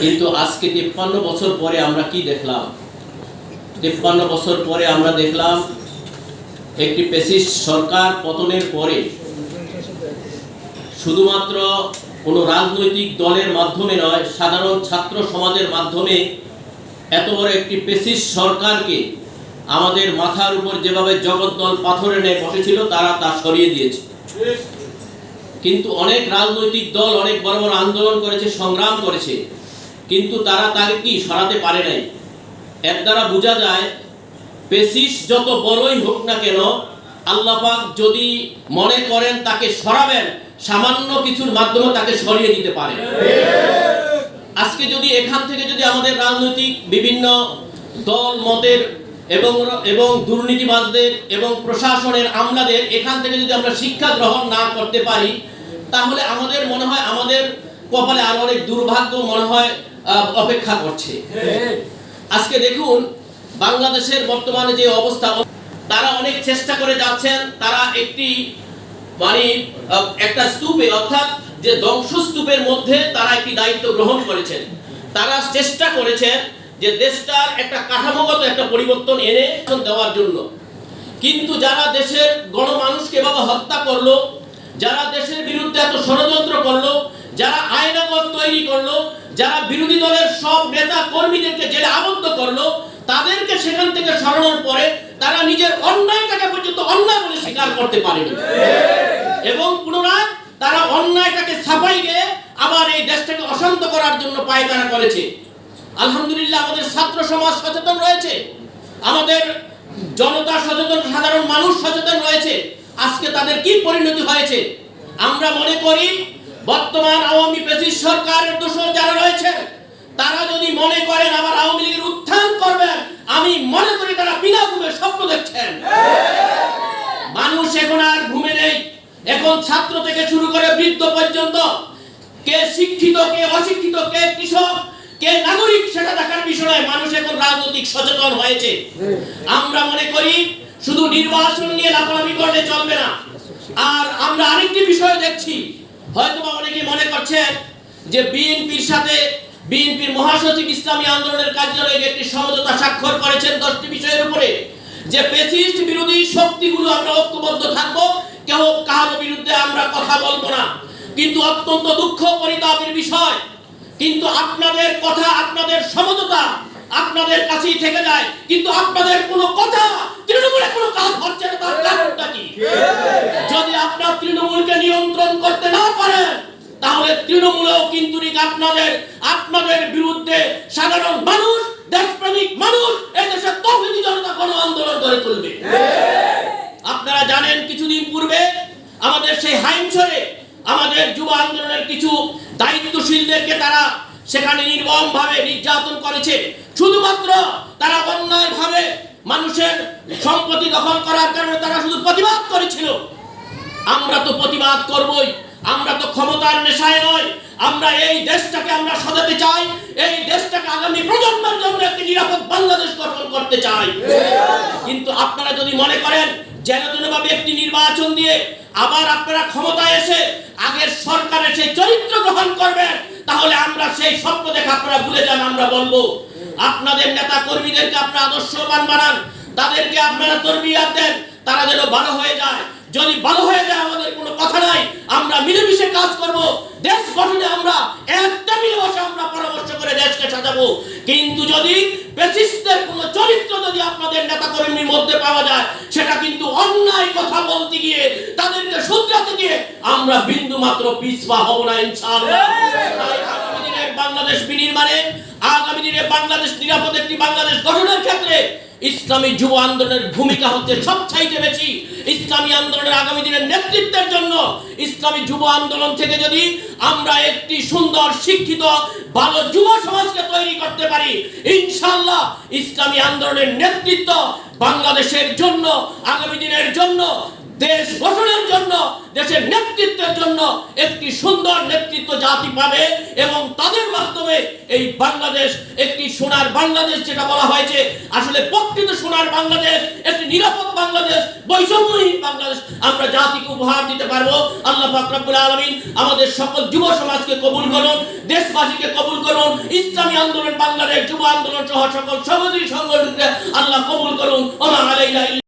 কিন্তু আজকে তিপ্পান্ন বছর পরে আমরা কি দেখলাম? তিপ্পান্ন বছর পরে আমরা দেখলাম একটি পেসিস্ট সরকার পতনের পরে শুধুমাত্র কোনো রাজনৈতিক দলের মাধ্যমে নয়, সাধারণ ছাত্র সমাজের মাধ্যমে এত বড় একটি পেসিস্ট সরকারকে আমাদের মাথার উপর যেভাবে জগদ্দল পাথরে নিয়ে বসেছিল, তারা তা সরিয়ে দিয়েছে। কিন্তু অনেক রাজনৈতিক দল, অনেক বড় বড় আন্দোলন করেছে, সংগ্রাম করেছে। কিন্তু তারা তাকে কি সরাতে পারে নাই? এর দ্বারা বোঝা যায়, পেশিস যত বড়ই হোক না কেন আল্লাপাক যদি মনে করেন তাকে সরাবেন, সামান্য কিছুর মাধ্যমে তাকে সরিয়ে দিতে পারে। আজকে যদি এখান থেকে যদি আমাদের রাজনৈতিক বিভিন্ন দল, মতের এবং এবং দুর্নীতিবাজদের এবং প্রশাসনের আমলাদের এখান থেকে যদি আমরা শিক্ষা গ্রহণ না করতে পারি, তাহলে আমাদের মনে হয় আমাদের কপালে আরও অনেক দুর্ভাগ্য মনে হয় অপেক্ষা করছে। আজকে দেখুন, বাংলাদেশের বর্তমানে যে অবস্থা, তারা অনেক চেষ্টা করে যাচ্ছেন, তারা একটি মানে একটা স্তূপে, অর্থাৎ যে ধ্বংসস্তূপের মধ্যে তারা একটি দায়িত্ব গ্রহণ করেছেন। তারা চেষ্টা করেছেন যে দেশটার একটা কাঠামোগত একটা পরিবর্তন এনে দেওয়ার জন্য। কিন্তু যারা দেশের গণমানুষকে এভাবে হত্যা করল যারা দেশের বিরুদ্ধে এত ষড়যন্ত্র করল, যারা আইনাগত তৈরি করল, যারা বিরোধী দলের সব নেতা কর্মীদেরকে জেলে আবদ্ধ করল, তাদেরকে সেখান থেকে সরানোর পরে তারা নিজের অন্যায়টাকে পর্যন্ত অন্যায় বলে স্বীকার করতে পারেনি। এবং পুনরায় তারা অন্যায়টাকে ছাপাই গিয়ে আবার এই দেশটাকে অশান্ত করার জন্য পায়তারা করেছে। আলহামদুলিল্লাহ আমাদের ছাত্র সমাজ সচেতন রয়েছে। আমাদের জনতা সচেতন, সাধারণ মানুষ সচেতন রয়েছে। আজকে তাদের কি পরিণতি হয়েছে? আমরা মনে করি, বর্তমান আওয়ামী পেশিস সরকারের দোষর যারা রয়েছে, তারা যদি মনে করেন আবার আওয়ামী লীগের উত্থান করবেন, আমি মনে করি তারা বিনা ঘুমে স্বপ্ন দেখছেন। মানুষ এখন আর ঘুমে নেই। এখন ছাত্র থেকে শুরু করে বৃদ্ধ পর্যন্ত, কে শিক্ষিত, কে অশিক্ষিত, কে কৃষক, কে নাগরিক, সেটা দেখার বিষয়ে মানুষ এখন রাজনৈতিক সচেতন হয়েছে। আমরা মনে করি, শুধু নির্বাচন নিয়ে লাফালাফি করলে চলবে না আর আমরা আরেকটি বিষয় দেখছি। হয়তো অনেকে মনে করছেন যে বিএনপির সাথে বিএনপির মহাসচিব ইসলামী আন্দোলনের কার্যালয়ে একটি সমঝোতা স্বাক্ষর করেছেন দশটি বিষয়ের উপরে, যে পেসিস্ট বিরোধী শক্তিগুলো আমরা ঐক্যবদ্ধ থাকব কেউ কারও বিরুদ্ধে আমরা কথা বলব না। কিন্তু অত্যন্ত দুঃখ পরিতাপের বিষয়, কিন্তু আপনাদের কথা, আপনাদের সমঝোতা আপনাদের কাছেই থেকে যায়, কিন্তু আপনাদের কোনো কথা, তৃণমূলে কোনো কাজ হচ্ছে না, তার কারণটা কি? আপনার তৃণমূলকে নিয়ন্ত্রণ করতে না পারেন তাহলে তৃণমূলেও কিন্তু আপনাদের আপনাদের বিরুদ্ধে সাধারণ মানুষ, দেশপ্রেমিক মানুষ এদেশের তৌহিদি জনতা গণ আন্দোলন করে তুলবে। আপনারা জানেন কিছুদিন পূর্বে আমাদের সেই হাইমছড়ে আমাদের যুব আন্দোলনের কিছু দায়িত্বশীলদেরকে তারা সেখানে নির্মম ভাবে নির্যাতন করেছে। শুধুমাত্র তারা অন্যায়ভাবে মানুষের সম্পত্তি দখল করার কারণে তারা শুধু প্রতিবাদ করেছিল। আমরা তো প্রতিবাদ করবই, আমরা তো ক্ষমতার নেশায় নয় আমরা এই দেশটাকে আমরা সাজাতে চাই, এই দেশটাকে আগামী প্রজন্মের জন্য একটি নিরাপদ বাংলাদেশ গঠন করতে চাই। কিন্তু আপনারা যদি মনে করেন, যেন ভাবে একটি নির্বাচন দিয়ে আবার আপনারা ক্ষমতায় এসে আগের সরকারের সেই চরিত্র গ্রহণ করবেন, তাহলে আমরা সেই স্বপ্ন দেখে আপনারা ভুলে যান, আমরা বলব, আপনাদের নেতা কর্মীদেরকে আপনারা আদর্শবান বানান, তাদেরকে আপনারা তরবিয়াত দেন, তারা যেন ভালো হয়ে যায়। যদি ভালো হয়ে যায়, আমাদের কোনো কথা নাই, আমরা মিলেমিশে কাজ করব। দেশ গঠনে আমরা একটা মিলে বসে আমরা পরামর্শ করে দেশকে সাজাবো। কিন্তু যদি পেসিস্টদের কোনো চরিত্র যদি আপনাদের নেতা কর্মীর মধ্যে পাওয়া যায়, সেটা কিন্তু অন্যায় কথা বলতে গিয়ে, তাদেরকে শুধরাতে গিয়ে আমরা বিন্দু মাত্র পিছপা হব না, ইনশাআল্লাহ। বাংলাদেশ বিনির্মাণে, আগামী দিনে বাংলাদেশ নিরাপদ একটি বাংলাদেশ ক্ষেত্রে ইসলামী যুব আন্দোলনের ভূমিকা হচ্ছে সবচাইতে বেশি। ইসলামী আন্দোলনের আগামী দিনের নেতৃত্বের জন্য ইসলামী যুব আন্দোলন থেকে যদি আমরা একটি সুন্দর, শিক্ষিত, ভালো যুব সমাজকে তৈরি করতে পারি ইনশাল্লাহ ইসলামী আন্দোলনের নেতৃত্ব বাংলাদেশের জন্য, আগামী দিনের জন্য দেশ দেশের নেতৃত্বের জন্য একটি সুন্দর নেতৃত্ব জাতি পাবে এবং তাদের মাধ্যমে এই বাংলাদেশ, একটি সোনার বাংলাদেশ যেটা বলা হয়েছে, আসলে প্রকৃত সোনার বাংলাদেশ, একটি নিরাপদ বাংলাদেশ, বৈষম্যহীন বাংলাদেশ আমরা জাতিকে উপহার দিতে পারব। আল্লাহ পাক রব্বুল আলামিন আমাদের সকল যুব সমাজকে কবুল করুন, দেশবাসীকে কবুল করুন, ইসলামী আন্দোলন, বাংলাদেশ যুব আন্দোলন সহ সকল সমাজী সংগঠনকে আল্লাহ কবুল করুন। ওমা আলাইনা ইল্লা